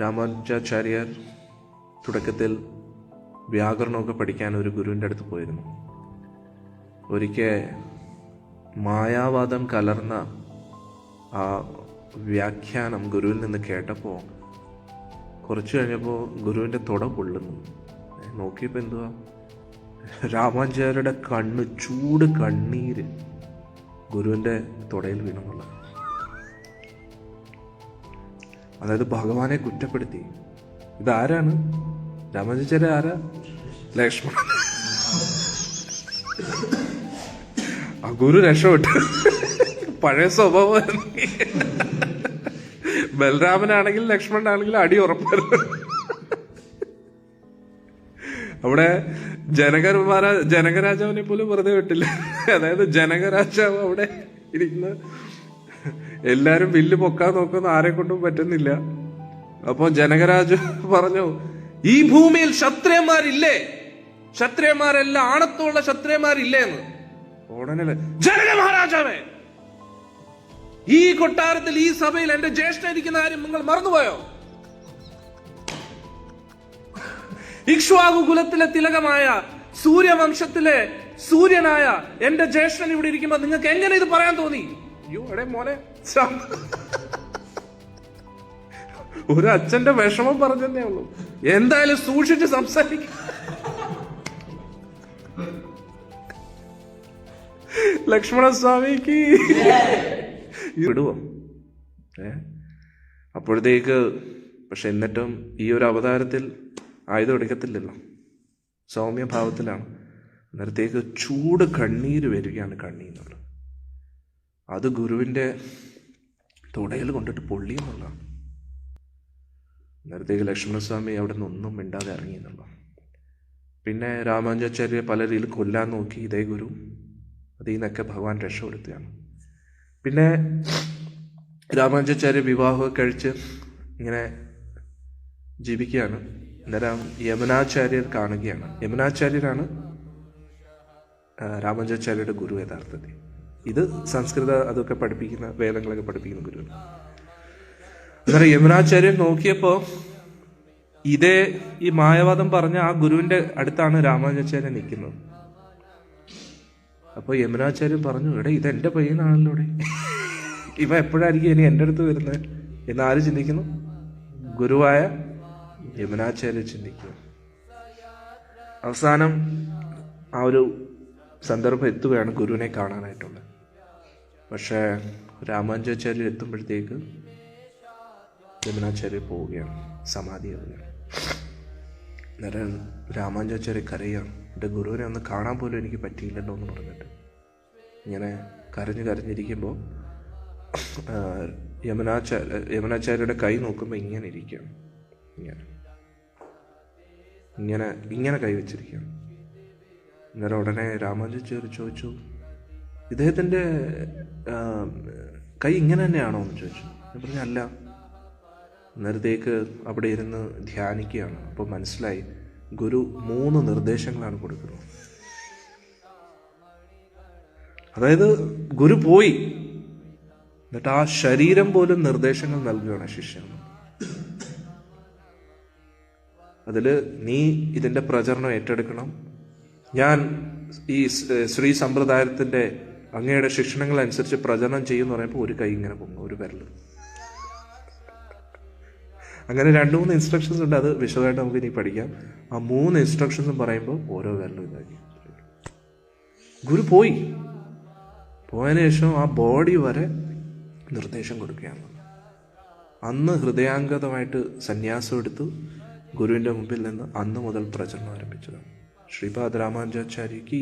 രാമാനുജാചാര്യർ തുടക്കത്തിൽ വ്യാകരണമൊക്കെ പഠിക്കാൻ ഒരു ഗുരുവിന്റെ അടുത്ത് പോയിരുന്നു. ഒരിക്കൽ മായാവാദം കലർന്ന ആ വ്യാഖ്യാനം ഗുരുവിൽ നിന്ന് കേട്ടപ്പോൾ കുറച്ച് കഴിഞ്ഞപ്പോൾ ഗുരുവിന്റെ തുട പൊള്ളുന്നു. നോക്കിയപ്പോൾ എന്തുവാ? രാമാചാര്യരുടെ കണ്ണ് ചൂട് കണ്ണീര് ഗുരുവിന്റെ തുടയിൽ വീണെന്നുള്ളത് അതായത് ഭഗവാനെ കുറ്റപ്പെടുത്തി. ഇതാരാണ്? രാമാചാര്യ ആരാ? ലക്ഷ്മണൻ. ആ ഗുരു രക്ഷപ്പെട്ടു. പഴയ സ്വഭാവം ബലരാമനാണെങ്കിലും ലക്ഷ്മണനാണെങ്കിലും അടി ഉറപ്പായിരുന്നു അവിടെ ജനകർ ജനകരാജാവിനെ പോലും വെറുതെ വിട്ടില്ല. അതായത് ജനകരാജാവ് അവിടെ ഇരിക്കുന്ന എല്ലാരും വില്ല് പൊക്കാൻ നോക്കുന്ന ആരെ കൊണ്ടും പറ്റുന്നില്ല. അപ്പൊ ജനകരാജ് പറഞ്ഞു ഈ ഭൂമിയിൽ ക്ഷത്രിയന്മാരില്ലേ? ക്ഷത്രിയന്മാരെല്ലാം ആണത്തുള്ള ക്ഷത്രിയന്മാരില്ലേ എന്ന്? ഉടനെ ജനക മഹാരാജാവേ ഈ കൊട്ടാരത്തിൽ ഈ സഭയിൽ എന്റെ ജ്യേഷ്ഠ ഇരിക്കുന്ന ആരും നിങ്ങൾ മറന്നുപോയോ? ഇക്ഷ്വാകു കുലത്തിലെ തിലകമായ സൂര്യവംശത്തിലെ സൂര്യനായ എന്റെ ജ്യേഷ്ഠൻ ഇവിടെ ഇരിക്കുമ്പോ നിങ്ങൾക്ക് എങ്ങനെ ഇത് പറയാൻ തോന്നി? അയ്യോ മോനെ ഒരു അച്ഛന്റെ വിഷമം പറഞ്ഞതേ ഉള്ളൂ. എന്തായാലും സൂക്ഷിച്ച് സംസാരിക്ക. ലക്ഷ്മണസ്വാമിക്ക്. വിടുവോ? ഏ? അപ്പോഴത്തേക്ക് പക്ഷെ എന്നിട്ടും ഈ ഒരു അവതാരത്തിൽ ആയുധം എടുക്കത്തില്ലല്ലോ. സൗമ്യഭാവത്തിലാണ്. അന്നേരത്തേക്ക് ചൂട് കണ്ണീര് വരികയാണ് കണ്ണീന്നുള്ളത്. അത് ഗുരുവിന്റെ തുടയിൽ കൊണ്ടിട്ട് പൊള്ളി എന്നുള്ളതാണ്. നേരത്തേക്ക് ലക്ഷ്മണസ്വാമി അവിടെ നിന്നൊന്നും മിണ്ടാതെ ഇറങ്ങി എന്നുള്ള പിന്നെ രാമാനുജാചാര്യ പല രീതിയിൽ കൊല്ലാൻ നോക്കി ഇതേ ഗുരു അതിൽ നിന്നൊക്കെ ഭഗവാൻ രക്ഷപ്പെടുത്തുകയാണ്. പിന്നെ രാമാനുജാചാര്യ വിവാഹമൊക്കെ കഴിച്ച് ഇങ്ങനെ ജീവിക്കുകയാണ്. അന്നേരം യമുനാചാര്യർ കാണുകയാണ്. യമുനാചാര്യരാണ് രാമാനുജാചാര്യരുടെ ഗുരു യഥാർത്ഥത്തിൽ. ഇത് സംസ്കൃത അതൊക്കെ പഠിപ്പിക്കുന്ന വേദങ്ങളൊക്കെ പഠിപ്പിക്കുന്ന ഗുരു അന്നേരം യമുനാചാര്യൻ നോക്കിയപ്പോൾ ഇതേ ഈ മായവാദം പറഞ്ഞ ആ ഗുരുവിന്റെ അടുത്താണ് രാമാനുജാചാര്യൻ നിൽക്കുന്നത്. അപ്പോൾ യമുനാചാര്യൻ പറഞ്ഞു എടേ ഇത് എന്റെ പയ്യനാണല്ലോ ഇവിടെ ഇവ എപ്പോഴായിരിക്കും ഇനി എന്റെ അടുത്ത് വരുന്നത്? എന്ന് ആര് ചിന്തിക്കുന്നു? ഗുരുവായ യമുനാചാര്യ ചിന്തിക്കുക അവസാനം ആ ഒരു സന്ദർഭം എത്തുകയാണ് ഗുരുവിനെ കാണാനായിട്ടുള്ളത്. പക്ഷേ രാമാനുജാചാര്യർ എത്തുമ്പോഴത്തേക്ക് യമുനാചാര്യ പോവുകയാണ് സമാധിയാവുകയാണ് അന്നേരം രാമാനുജാചാര്യ കരയാണ് എന്റെ ഗുരുവിനെ ഒന്ന് കാണാൻ പോലും എനിക്ക് പറ്റിയില്ലല്ലോ എന്ന് പറഞ്ഞിട്ട്. ഇങ്ങനെ കരഞ്ഞ് കരഞ്ഞിരിക്കുമ്പോൾ യമുനാചാര്യ യമുനാചാര്യയുടെ കൈ നോക്കുമ്പോൾ ഇങ്ങനെ ഇരിക്കുകയാണ്. ഇങ്ങനെ. ഇങ്ങനെ ഇങ്ങനെ കൈ വെച്ചിരിക്കുകയാണ്. അന്നേരം ഉടനെ രാമാനുജാചാര്യ ചോദിച്ചു ഇദ്ദേഹത്തിന്റെ കൈ ഇങ്ങനെ തന്നെയാണോ എന്ന് ചോദിച്ചു. ഞാൻ പറഞ്ഞു അല്ല. നേരത്തേക്ക് അവിടെ ഇരുന്ന് ധ്യാനിക്കുകയാണ്. അപ്പോൾ മനസ്സിലായി ഗുരു മൂന്ന് നിർദ്ദേശങ്ങളാണ് കൊടുക്കുന്നത്. അതായത് ഗുരു പോയി. എന്നിട്ട് ആ ശരീരം പോലും നിർദ്ദേശങ്ങൾ നൽകുകയാണ് ശിഷ്യൻ. അതിൽ നീ ഇതിന്റെ പ്രചരണം ഏറ്റെടുക്കണം. ഞാൻ ഈ ശ്രീ സമ്പ്രദായത്തിന്റെ അങ്ങയുടെ ശിക്ഷണങ്ങൾ അനുസരിച്ച് പ്രചരണം ചെയ്യുമെന്ന് പറയുമ്പോൾ ഒരു കൈ ഇങ്ങനെ പൊങ്ങും ഒരു വിരൽ. അങ്ങനെ രണ്ട് മൂന്ന് ഇൻസ്ട്രക്ഷൻസ് ഉണ്ട് അത് വിശദമായിട്ട് നമുക്ക് ഇനി പഠിക്കാം. ആ മൂന്ന് ഇൻസ്ട്രക്ഷൻസും പറയുമ്പോൾ ഓരോ വിരലും ഇതാക്കി ഗുരു പോയി. പോയതിനു ശേഷം ആ ബോഡി വരെ നിർദ്ദേശം കൊടുക്കുകയാണ്. അന്ന് ഹൃദയാംഗതമായിട്ട് സന്യാസം എടുത്തു. ഗുരുവിന്റെ മുമ്പിൽ നിന്ന് അന്ന് മുതൽ പ്രചരണം ആരംഭിച്ചതാണ്. ശ്രീപാദ് രാമാനുജാചാര്യക്ക്